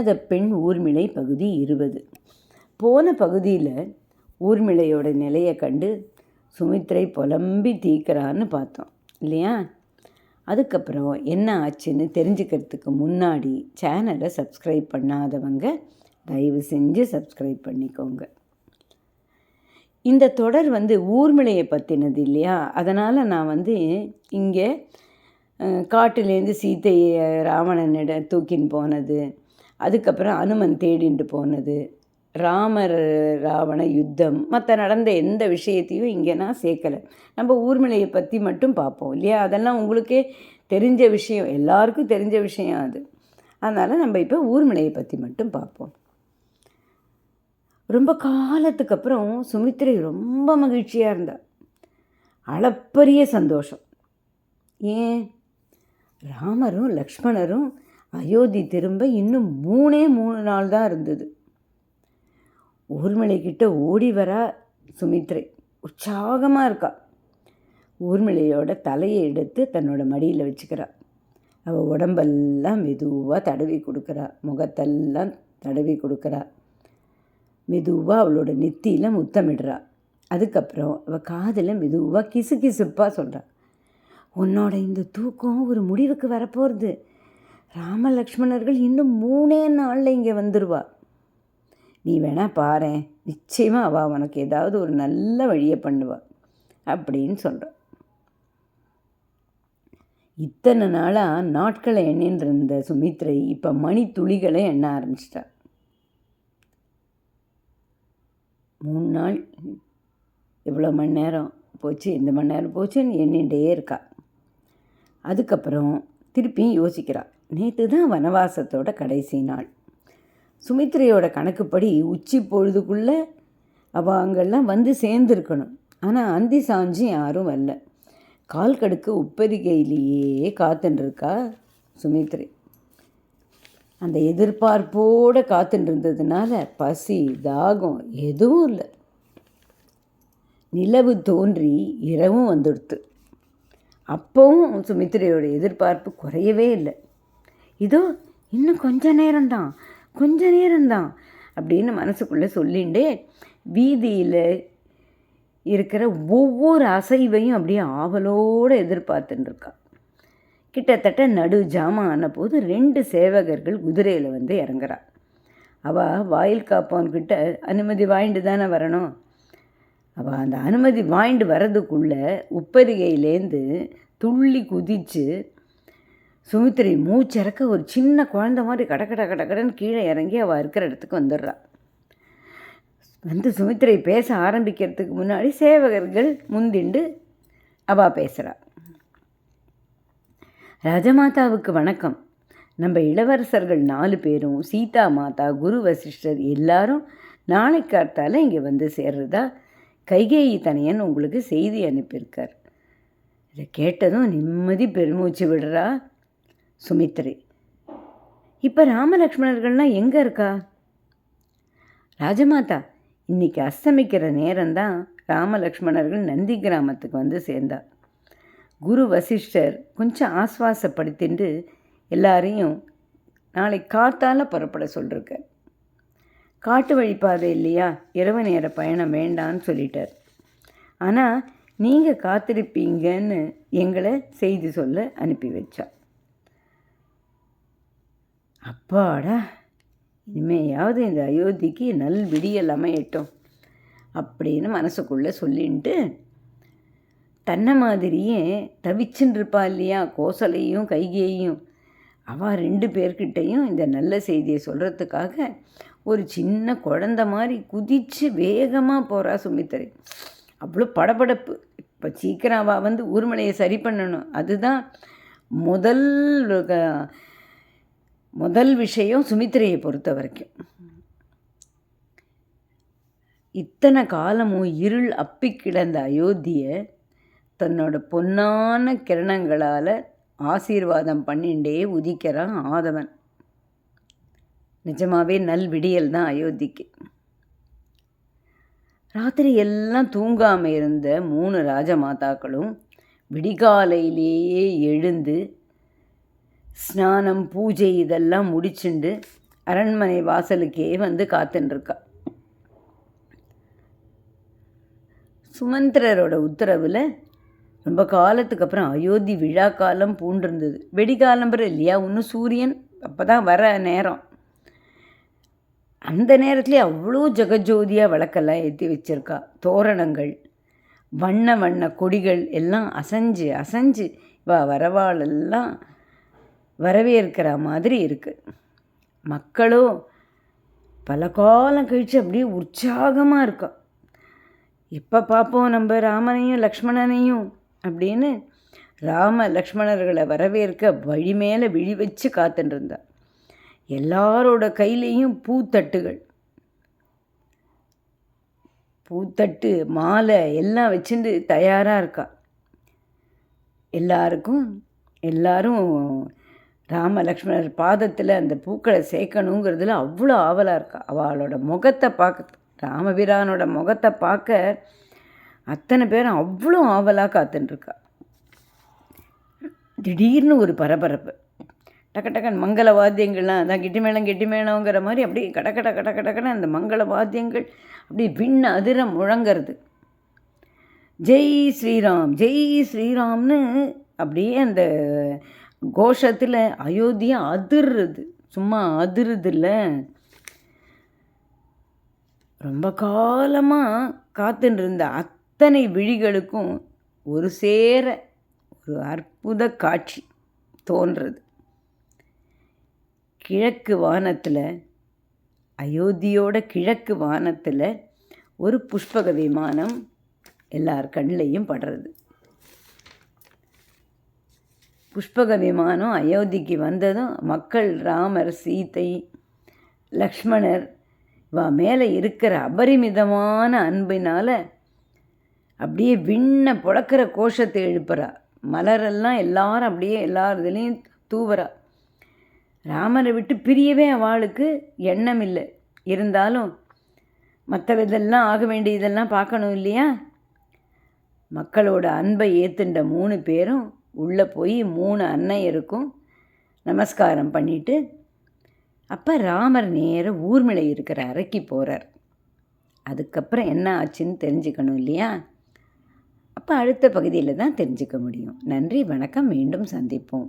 உன்னத பெண் ஊர்மிளை பகுதி இருபது. போன பகுதியில் ஊர்மிளையோட நிலையை கண்டு சுமித்ரை புலம்பி தீக்கிறான்னு பார்த்தோம் இல்லையா? அதுக்கப்புறம் என்ன ஆச்சுன்னு தெரிஞ்சுக்கிறதுக்கு முன்னாடி சேனலை சப்ஸ்கிரைப் பண்ணாதவங்க தயவு செஞ்சு சப்ஸ்கிரைப் பண்ணிக்கோங்க. இந்த தொடர் வந்து ஊர்மிளையை பற்றினது இல்லையா? அதனால் நான் வந்து இங்கே காட்டிலேருந்து சீத்தையை ராவணனிட தூக்கின்னு போனது அதுக்கப்புறம் அனுமன் தேடிண்டு போனது. ராமர் ராவண யுத்தம் மற்ற நடந்த எந்த விஷயத்தையும் இங்கே நான் சேர்க்கலை. நம்ம ஊர்மிளையை பற்றி மட்டும் பார்ப்போம் இல்லையா? அதெல்லாம் உங்களுக்கே தெரிஞ்ச விஷயம் எல்லாருக்கும் தெரிஞ்ச விஷயம் அது. அதனால் நம்ம இப்போ ஊர்மிளையை பற்றி மட்டும் பார்ப்போம். ரொம்ப காலத்துக்கு அப்புறம் சுமித்ரை ரொம்ப மகிழ்ச்சியாக இருந்தா. அளப்பரிய சந்தோஷம். ஏன்? ராமரும் லக்ஷ்மணரும் அயோத்தி திரும்ப இன்னும் மூணே மூணு நாள் தான் இருந்தது. ஊர்மிளைக்கிட்ட ஓடி வரா சுமித்ரை. உற்சாகமாக இருக்கா. ஊர்மிளையோட தலையை எடுத்து தன்னோட மடியில் வச்சுக்கிறா. அவள் உடம்பெல்லாம் மெதுவாக தடவி கொடுக்குறா. முகத்தெல்லாம் தடவி கொடுக்குறா. மெதுவாக அவளோட நெத்தியில் முத்தமிடுறா. அதுக்கப்புறம் அவள் காதில் மெதுவாக கிசு கிசுப்பாக சொல்கிறாள் உன்னோட இந்த தூக்கம் ஒரு முடிவுக்கு வரப்போகிறது ராமலக்ஷ்மணர்கள் இன்னும் மூணே நாளில் இங்கே வந்துடுவா நீ வேணால் பாரேன். நிச்சயமாக அவள் உனக்கு ஏதாவது ஒரு நல்ல வழியை பண்ணுவா. அப்படின்னு சொல்கிறான் இத்தனை நாளாக நாட்களை எண்ணின்னு இருந்த சுமித்ரை இப்போ மணி துளிகளை எண்ண ஆரம்பிச்சிட்டா. மூணு நாள். இவ்வளோ மணி நேரம் போச்சு இந்த மணி நேரம் போச்சுன்னு எண்ணிகிட்டே இருக்கா. அதுக்கப்புறம் திருப்பியும் யோசிக்கிறாள் நேற்று தான் வனவாசத்தோட கடைசி நாள். சுமித்ரையோட கணக்குப்படி உச்சி பொழுதுக்குள்ளே அவள் அங்கெல்லாம் வந்து சேர்ந்துருக்கணும். ஆனால் அந்தி சாஞ்சி யாரும் வரல. கால் கடுக்கு உப்பரிகையிலேயே காத்துன்னு சுமித்ரை. அந்த எதிர்பார்ப்போடு காத்துட்டு இருந்ததுனால பசி தாகம் எதுவும் இல்லை. நிலவு தோன்றி இரவும் வந்துடுத்து. அப்போவும் சுமித்ரையோட எதிர்பார்ப்பு குறையவே இல்லை. இதோ இன்னும் கொஞ்ச நேரம்தான் கொஞ்ச நேரம்தான் அப்படின்னு மனசுக்குள்ளே சொல்லிண்டே வீதியில் இருக்கிற ஒவ்வொரு அசைவையும் அப்படியே ஆவலோடு எதிர்பார்த்துட்டுருக்கா. கிட்டத்தட்ட நடு ஜாமான் ஆன போது ரெண்டு சேவகர்கள் குதிரையில் வந்து இறங்குறா. அவள் வாயில் காப்பவன்கிட்ட அனுமதி வாங்கிட்டு தானே வரணும்? அவள் அந்த அனுமதி வாங்கிட்டு வர்றதுக்குள்ளே உப்பரிகையிலேருந்து துள்ளி குதித்து சுமித்திரை மூச்சிறக்க ஒரு சின்ன குழந்த மாதிரி கட கட கீழே இறங்கி அவள் இருக்கிற இடத்துக்கு வந்துடுறா. வந்து சுமித்திரை பேச ஆரம்பிக்கிறதுக்கு முன்னாடி சேவகர்கள் முந்திண்டு அவள் பேசுகிறா ராஜமாதாவுக்கு வணக்கம். நம்ம இளவரசர்கள் நாலு பேரும் சீதா மாதா குரு வசிஷ்டர் எல்லாரும் நாளைக்கு காத்தால இங்கே வந்து சேர்றதா கைகேயி தனியன் உங்களுக்கு செய்தி அனுப்பியிருக்கார். இதை கேட்டதும் நிம்மதி பெருமூச்சு விடுறா. சுமித்ரி. இப்போ ராமலக்ஷ்மணர்கள்லாம் எங்கே இருக்கா? ராஜமாதா இன்னைக்கு அஸ்தமிக்கிற நேரம்தான் ராமலக்ஷ்மணர்கள் நந்தி கிராமத்துக்கு வந்து சேர்ந்தா. குரு வசிஷ்டர் கொஞ்சம் ஆஸ்வாசப்படுத்திட்டு எல்லாரையும் நாளை காத்தால் புறப்பட சொல்லிருக்க காட்டு வழிப்பாதை இல்லையா? இரவு நேர பயணம் வேண்டான்னு சொல்லிட்டார். ஆனால் நீங்கள் காத்திருப்பீங்கன்னு எங்களை செய்தி சொல்ல அனுப்பி வச்சா. அப்பாடா இனிமேயாவது இந்த அயோத்திக்கு நல் விடியல் அமையட்டும் அப்படின்னு மனசுக்குள்ளே சொல்லின்ட்டு தன்னை மாதிரியே தவிச்சுன்னு இருப்பா இல்லையா கோசலையும் கைகேயும். அவள் ரெண்டு பேர்கிட்டையும் இந்த நல்ல செய்தியை சொல்கிறதுக்காக ஒரு சின்ன குழந்த மாதிரி குதித்து வேகமாக போகிறா சுமித்தரை. அவ்வளோ படபடப்பு. இப்போ சீக்கிரம் அவள் வந்து ஊர்மலையை சரி பண்ணணும். அதுதான் முதல் க- முதல் விஷயம் சுமித்திரையை பொறுத்த வரைக்கும். இத்தனை காலமும் இருள் அப்பி கிடந்த அயோத்தியை தன்னோட பொன்னான கிரணங்களால் ஆசீர்வாதம் பண்ணிண்டே உதிக்கிறான் ஆதவன். நிஜமாகவே நல் விடியல் தான் அயோத்திக்கு. ராத்திரி எல்லாம் தூங்காமல் இருந்த மூணு ராஜமாதாக்களும் விடிகாலையிலேயே எழுந்து ஸ்நானம் பூஜை இதெல்லாம் முடிச்சுண்டு அரண்மனை வாசலுக்கே வந்து காத்துட்டுருக்கா சுமந்திரரோட உத்தரவில் ரொம்ப காலத்துக்கு அப்புறம் அயோத்தி விழா காலம் பூண்டிருந்தது. வெடிகாலம்பரம் இல்லையா? இன்னும் சூரியன் அப்போ தான் வர நேரம். அந்த நேரத்துலேயே அவ்வளோ ஜெகஜோதியாக விளக்கெல்லாம் ஏற்றி வச்சுருக்கா. தோரணங்கள் வண்ண வண்ண கொடிகள் எல்லாம் அசைஞ்சு அசைஞ்சு வா வரவாளெல்லாம் வரவேற்கிற மாதிரி இருக்குது மக்களும் பல காலம் கழித்து அப்படியே உற்சாகமாக இருக்கா எப்போ பார்ப்போம் நம்ம ராமனையும் லக்ஷ்மணனையும் அப்படின்னு ராம லக்ஷ்மணர்களை வரவேற்க வழி மேலே விழி வச்சு காத்துட்டுருந்தார் எல்லாரோட கையிலையும் பூத்தட்டுகள். பூத்தட்டு மாலை எல்லாம் வச்சுட்டு தயாராக இருக்கா. எல்லாருக்கும் எல்லாரும் ராம லக்ஷ்மணர் பாதத்தில் அந்த பூக்களை சேர்க்கணுங்கிறதுல அவ்வளோ ஆவலாக இருக்கா. அவளோட முகத்தை பார்க்க ராமபிரானோட முகத்தை பார்க்க அத்தனை பேரும் அவ்வளோ ஆவலாக காத்துட்டுருக்கா திடீர்னு ஒரு பரபரப்பு. டக்க டக்கன் மங்கள வாத்தியங்கள்லாம் அதான் கெட்டி மேளம் கெட்டி மேளங்கிற மாதிரி அப்படியே கட கட கட அந்த மங்கள வாத்தியங்கள் அப்படியே விண் அதிர முழங்கிறது. ஜெய் ஸ்ரீராம் ஜெய் ஸ்ரீராம்னு அப்படியே அந்த கோஷத்தில் அயோத்தியா அதிர்றது. சும்மா அதிருதில்ல. ரொம்ப காலமாக காத்துட்டு இருந்த அத்தனை விழிகளுக்கும் ஒரு சேர ஒரு அற்புத காட்சி தோன்றது. கிழக்கு வானத்தில் அயோத்தியோட கிழக்கு வானத்தில் ஒரு புஷ்பக விமானம் எல்லார் கண்ணிலையும் படுறது. புஷ்பக விமானம் அயோத்திக்கு வந்ததும் மக்கள் ராமர் சீத்தை லக்ஷ்மணர் வா மேலே இருக்கிற அபரிமிதமான அன்பினால் அப்படியே விண்ண புழக்கிற கோஷத்தை எழுப்புறா. மலரெல்லாம் எல்லாரும் அப்படியே எல்லார் இதுலேயும் தூவுறா. ராமரை விட்டு பிரியவே அவளுக்கு எண்ணம் இல்லை இருந்தாலும் மற்ற இதெல்லாம் ஆக வேண்டியதெல்லாம் பார்க்கணும் இல்லையா? மக்களோட அன்பை ஏத்துண்ட மூணு பேரும் உள்ளே போய் மூணு அன்னையருக்கும் நமஸ்காரம் பண்ணிட்டு அப்போ ராமர் நேர ஊர்மிளை இருக்கிற அறைக்கு போகிறார் அதுக்கப்புறம் என்ன ஆச்சுன்னு தெரிஞ்சுக்கணும் இல்லையா? அப்போ அடுத்த பகுதியில் தான் தெரிஞ்சுக்க முடியும். நன்றி வணக்கம் மீண்டும் சந்திப்போம்.